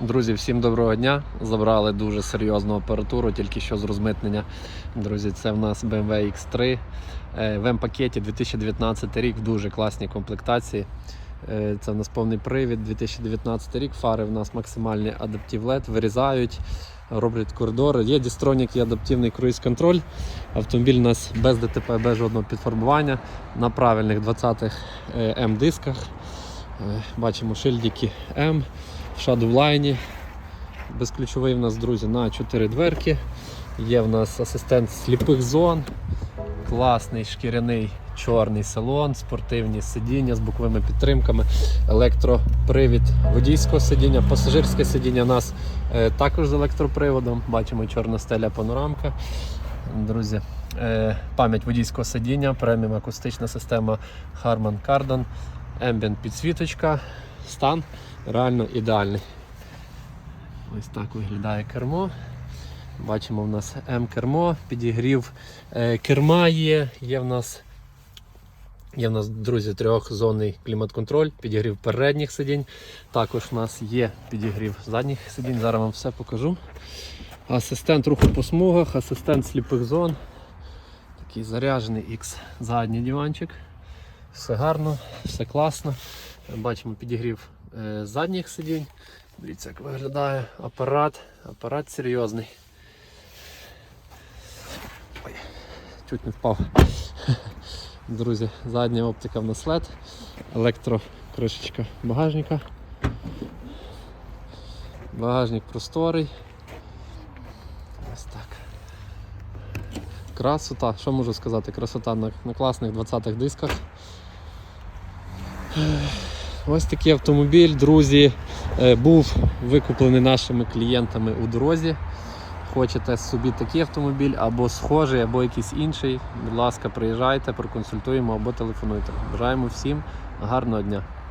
Друзі, всім доброго дня. Забрали дуже серйозну апаратуру, тільки що з розмитнення. Друзі, це в нас BMW X3 е, в М-пакеті 2019 рік в дуже класній комплектації. Е, Це в нас повний привід 2019 рік. Фари в нас максимальний адаптив LED, вирізають, роблять коридори. Є дістронік і адаптивний круїз-контроль. Автомобіль у нас без ДТП, без жодного підфарбування на правильних 20-х М-дисках. Е, Бачимо шильдики М Shadowline. Безключовий в нас, друзі, на 4 дверки. Є в нас асистент сліпих зон, класний шкіряний чорний салон, спортивні сидіння з боковими підтримками, електропривід водійського сидіння, пасажирське сидіння у нас е, також з електроприводом. Бачимо чорна стеля панорамка. Друзі, е, пам'ять водійського сидіння, преміум акустична система Harman Kardon, Ambient підсвіточка, стан реально ідеальний. Ось так виглядає кермо. Бачимо, в нас М-кермо, підігрів е, керма є. Є в нас, є в нас, друзі, трьохзонний клімат-контроль, підігрів передніх сидінь. Також в нас є підігрів задніх сидінь. Зараз вам все покажу. Асистент руху по смугах, асистент сліпих зон. Такий заряджений X задній диванчик. Все гарно, все класно. Бачимо підігрів е, задніх сидінь. Дивіться, як виглядає апарат. Апарат серйозний. Ой, чуть не впав. Друзі, задня оптика в нас LED, електрокришечка багажника. Багажник просторий. Ось так. Красота, що можу сказати? Красота на, на класних 20-х дисках. Ось такий автомобіль, друзі, е, був викуплений нашими клієнтами у дорозі. Хочете собі такий автомобіль або схожий, або якийсь інший. Будь ласка, приїжджайте, проконсультуємо або телефонуйте. Бажаємо всім гарного дня.